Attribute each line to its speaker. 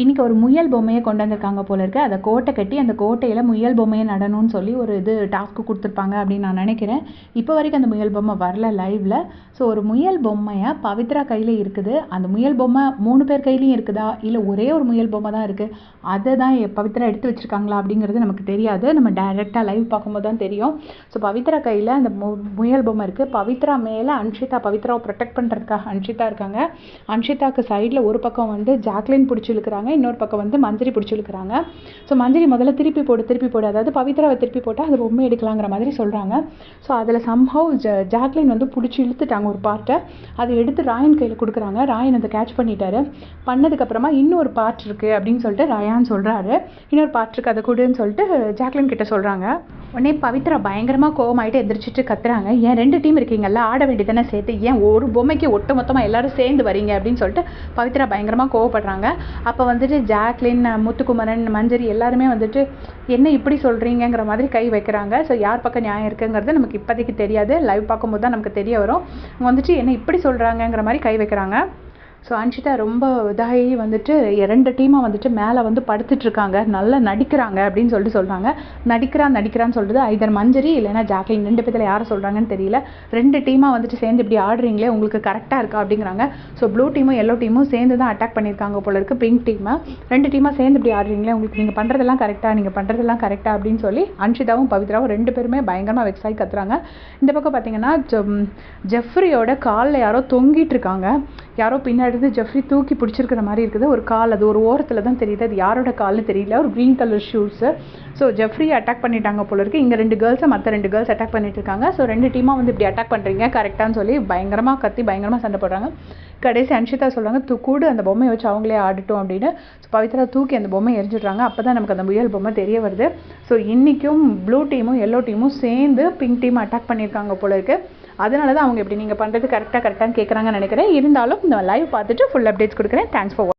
Speaker 1: இன்றைக்கி ஒரு முயல் பொம்மையை கொண்டு வந்திருக்காங்க போல இருக்குது அதை கோட்டை கட்டி அந்த கோட்டையில் முயல் பொம்மையை நடணும்னு சொல்லி ஒரு இது டாஸ்க்கு கொடுத்துருப்பாங்க அப்படின்னு நான் நினைக்கிறேன். இப்போ வரைக்கும் அந்த முயல் பொம்மை வரல லைவில் ஸோ ஒரு முயல் பொம்மையை பவித்ரா கையில் இருக்குது. அந்த முயல் பொம்மை மூணு பேர் கையிலையும் இருக்குதா? இல்லை ஒரே ஒரு முயல் பொம்மை தான் இருக்குது அதை தான் பவித்ரா எடுத்து வச்சிருக்காங்களா அப்படிங்கிறது நமக்கு தெரியாது. நம்ம டைரெக்டாக லைவ் பார்க்கும்போது தான் தெரியும். ஸோ பவித்ரா கையில் அந்த மு முயல் பொம்மை இருக்குது பவித்ரா மேலே அன்ஷிதா பவித்ராவை ப்ரொடெக்ட் பண்ணுறதுக்காக அன்ஷிதா இருக்காங்க. அன்ஷிதாவுக்கு சைடில் ஒரு பக்கம் வந்து ஜாக்லின் பிடிச்சி இழுக்கிறாங்க இன்னொரு பக்கம் வந்து மஞ்சரி பிடிச்சி இழுக்கிறாங்க ஸோ மஞ்சரி முதல்ல திருப்பி போடு திருப்பி போடு. அதாவது பவித்ராவை திருப்பி போட்டால் அது பொம்மை எடுக்கலாங்கிற மாதிரி சொல்கிறாங்க ஸோ அதில் சம்ஹவ் ஜ ஜாக்லின் வந்து பிடிச்சி இழுத்துட்டாங்க ஒரு பார்ட்டை அதை எடுத்து ராயன் கையில் கொடுக்குறாங்க. ராயன் அதை கேட்ச் பண்ணிட்டாரு. பண்ணதுக்கப்புறமா இன்னொரு பார்ட் இருக்குது அப்படின்னு சொல்லிட்டு ராயான் சொல்கிறாரு இன்னொரு பார்ட் இருக்குது அதை கொடுன்னு சொல்லிட்டு ஜாக்லின் கிட்ட சொல்கிறாங்க உடனே பவித்ரா பயங்கரமாக கோவமாயிட்டு எந்திரிச்சிட்டு கத்துறாங்க. ஏன் ரெண்டு டீம் இருக்கீங்கல்ல? ஆட வேண்டியதானே சேர்த்து. ஏன் ஒரு பொம்மைக்கு ஒட்டு மொத்தமாக எல்லாரும் சேர்ந்து வரீங்க? அப்படின்னு சொல்லிட்டு பவித்ரா பயங்கரமாக கோவப்படுறாங்க. அப்போ வந்துட்டு ஜாக்லின் முத்துக்குமரன் மஞ்சரி எல்லாருமே வந்துட்டு என்ன இப்படி சொல்கிறீங்கங்கிற மாதிரி கை வைக்கிறாங்க. ஸோ யார் பக்கம் நியாயம் இருக்குங்கிறது நமக்கு இப்போதைக்கு தெரியாது. லைவ் பார்க்கும்போது தான் நமக்கு தெரிய வரும். அவங்க வந்துட்டு என்ன இப்படி சொல்கிறாங்கங்கிற மாதிரி கை வைக்கிறாங்க. ஸோ அன்ஷிதா ரொம்ப இதாகி வந்துட்டு ரெண்டு டீமாக வந்துட்டு மேலே வந்து படுத்துட்ருக்காங்க. நல்லா நடிக்கிறாங்க அப்படின்னு சொல்லிட்டு சொல்கிறாங்க நடிக்கிறான் நடிக்கிறான்னு சொல்கிறது ஐதர் மஞ்சரி இல்லைன்னா ஜாக்லின். ரெண்டு பேத்தில் யாரை சொல்கிறாங்கன்னு தெரியல. ரெண்டு டீமாக வந்துட்டு சேர்ந்து இப்படி ஆடுறீங்களே உங்களுக்கு கரெக்டாக இருக்கா அப்படிங்கிறாங்க. ஸோ ப்ளூ டீமும் எல்லோ டீமும் சேர்ந்து தான் அட்டாக் பண்ணியிருக்காங்க போல இருக்குது பிங்க் டீமை ரெண்டு டீமாக சேர்ந்து இப்படி ஆடுறீங்களே உங்களுக்கு நீங்கள் பண்ணுறதெல்லாம் கரெக்டாக நீங்கள் பண்ணுறதெல்லாம் கரெக்டாக அப்படின்னு சொல்லி அன்ஷிதாவும் பவித்ராவும் ரெண்டு பேருமே பயங்கரமாக வெக்ஸாகி கத்துறாங்க. இந்த பக்கம் பார்த்தீங்கன்னா ஜெஃப்ரியோட காலில் யாரோ தொங்கிட்டு இருக்காங்க. யாரோ பின்னாடி இருந்து ஜெஃப்ரி தூக்கி பிடிச்சிருக்கிற மாதிரி இருக்குது. ஒரு கால் அது ஒரு ஓரத்தில் தான் தெரியுது. அது யாரோட கால்னு தெரியல. ஒரு green colour shoes so Jeffrey attack பண்ணிட்டாங்க போல இருக்கு. இங்கே ரெண்டு கேர்ள்ஸை மற்ற ரெண்டு கேர்ள்ஸ் அட்டாக் பண்ணிட்டு இருக்காங்க. ஸோ ரெண்டு டீமாக வந்து இப்படி அட்டாக் பண்ணுறீங்க கரெக்டானு சொல்லி பயங்கரமாக கத்தி பயங்கரமாக சண்டை போடுறாங்க. கடைசி அன்ஷிதா சொல்கிறாங்க தூ கூடு அந்த பொம்மையை வச்சு அவங்களே ஆடிட்டோம் அப்படின்னு. ஸோ பவித்ரா தூக்கி அந்த பொம்மை எரிஞ்சிடுறாங்க. அப்போ தான் நமக்கு அந்த முயல் பொம்மை தெரிய வருது. ஸோ இன்றைக்கும் ப்ளூ டீமும் எல்லோ டீமும் சேர்ந்து பிங்க் டீம் அட்டாக் பண்ணியிருக்காங்க போல இருக்குது அதனால தான் அவங்க இப்படி நீங்கள் பண்ணுறது கரெக்டாக கரெக்டாக கேட்குறாங்கன்னு நினைக்கிறேன். இருந்தாலும் இந்த லைவ் பார்த்துட்டு ஃபுல் அப்டேட்ஸ் கொடுக்குறேன். Thanks for